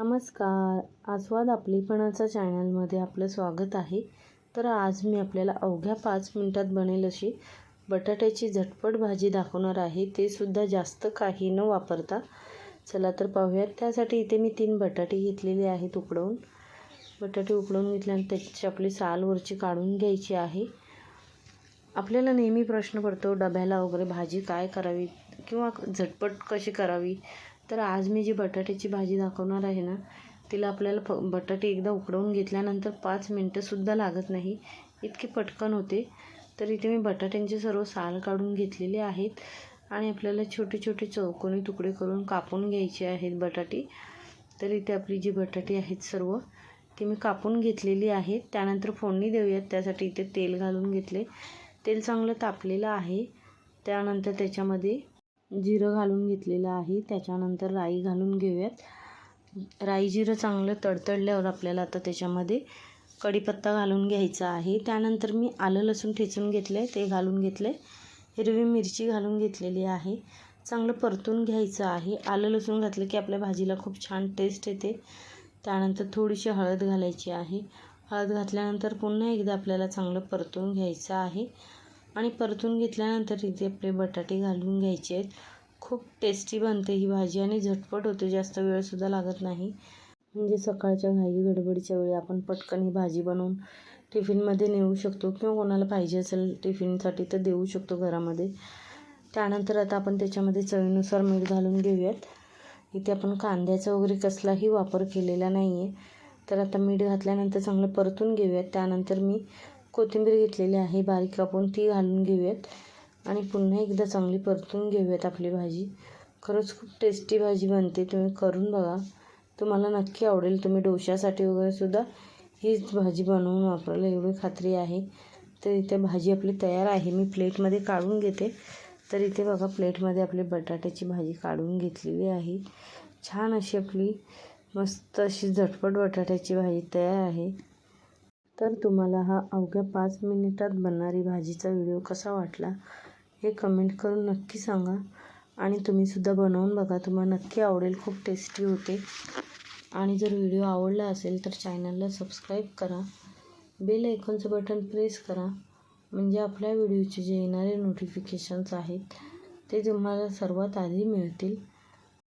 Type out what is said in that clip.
नमस्कार. आस्वाद आपलीपणाचा चॅनलमध्ये आपलं स्वागत आहे. तर आज मी आपल्याला अवघ्या पाच मिनटात बनेल अशी बटाट्याची झटपट भाजी दाखवणार आहे. ते सुद्धा जास्त काही न वापरता. चला तर पाहूयात. त्यासाठी इथे मी तीन बटाटे घेतलेले आहेत उकडवून. बटाटे उकडवून घेतल्यानंतर त्याची आपली साल वरची काढून घ्यायची आहे. आपल्याला नेहमी प्रश्न पडतो डब्याला वगैरे भाजी काय करावी किंवा झटपट कशी करावी? तर आज मी जी बटाट्याची भाजी दाखवणार आहे ना तिला आपल्याला फ बटाटे एकदा उकडवून घेतल्यानंतर पाच मिनटंसुद्धा लागत नाही. इतके पटकन होते. तर इथे मी बटाट्यांचे सर्व साल काढून घेतलेले आहेत आणि आपल्याला छोटे छोटे चौकोनी तुकडे करून कापून घ्यायचे आहेत बटाटे. तर इथे आपली जी बटाटे आहेत सर्व ती मी कापून घेतलेली आहेत. त्यानंतर फोडणी देऊयात. त्यासाठी इथे तेल घालून घेतले. तेल चांगलं तापलेलं आहे. त्यानंतर त्याच्यामध्ये जिरं घालून घेतलेलं आहे. त्याच्यानंतर राई घालून घेऊयात. राई जिरं चांगलं तडतडल्यावर आपल्याला आता त्याच्यामध्ये कढीपत्ता घालून घ्यायचा आहे. त्यानंतर मी आलं लसूण ठेचून घेतले ते घालून घेतले हिरवी मिरची घालून घेतलेली आहे. चांगलं परतून घ्यायचं आहे. आलं लसूण घातलं की आपल्या भाजीला खूप छान टेस्ट येते. त्यानंतर थोडीशी हळद घालायची आहे. हळद घातल्यानंतर पुन्हा एकदा आपल्याला चांगलं परतून घ्यायचं आहे. आणि परतून घेतल्यानंतर इथे आपले बटाटे घालून घ्यायचे आहेत. खूप टेस्टी बनते ही भाजी आणि झटपट होते जास्त वेळसुद्धा लागत नाही. म्हणजे सकाळच्या घाई गडबडीच्या वेळी आपण पटकन ही भाजी बनवून टिफिनमध्ये नेऊ शकतो किंवा कोणाला पाहिजे असेल टिफिनसाठी तर देऊ शकतो घरामध्ये. त्यानंतर आता आपण त्याच्यामध्ये चवीनुसार मीठ घालून घेऊयात. इथे आपण कांद्याचा वगैरे कसलाही वापर केलेला नाही आहे तर आता मीठ घातल्यानंतर चांगलं परतून घेऊयात. त्यानंतर मी कोथिंबीर घेतलेली आहे बारीक कापून ती घालून घेऊयात. आणि पुन्हा एकदा चांगली परतून घेऊयात आपली भाजी. खरंच खूप टेस्टी भाजी बनते तुम्ही करून बघा. तुम्हाला नक्की आवडेल तुम्ही डोश्यासाठी वगैरेसुद्धा हीच भाजी बनवून वापरायला एवढी खात्री आहे. तर इथे भाजी आपली तयार आहे मी प्लेटमध्ये काढून घेते. तर इथे बघा प्लेटमध्ये आपली बटाट्याची भाजी काढून घेतलेली आहे. छान अशी आपली मस्त अशी झटपट बटाट्याची भाजी तयार आहे. तर तुम्हाला हा अवघ्या पाच मिनिटात बनणारी भाजीचा व्हिडिओ कसा वाटला हे कमेंट करून नक्की सांगा. आणि तुम्हीसुद्धा बनवून बघा तुम्हाला नक्की आवडेल खूप टेस्टी होते. आणि जर व्हिडिओ आवडला असेल तर चॅनलला सबस्क्राईब करा. बेल आयकॉनचं बटन प्रेस करा. म्हणजे आपल्या व्हिडिओचे जे येणारे नोटिफिकेशन्स आहेत ते तुम्हाला सर्वात आधी मिळतील.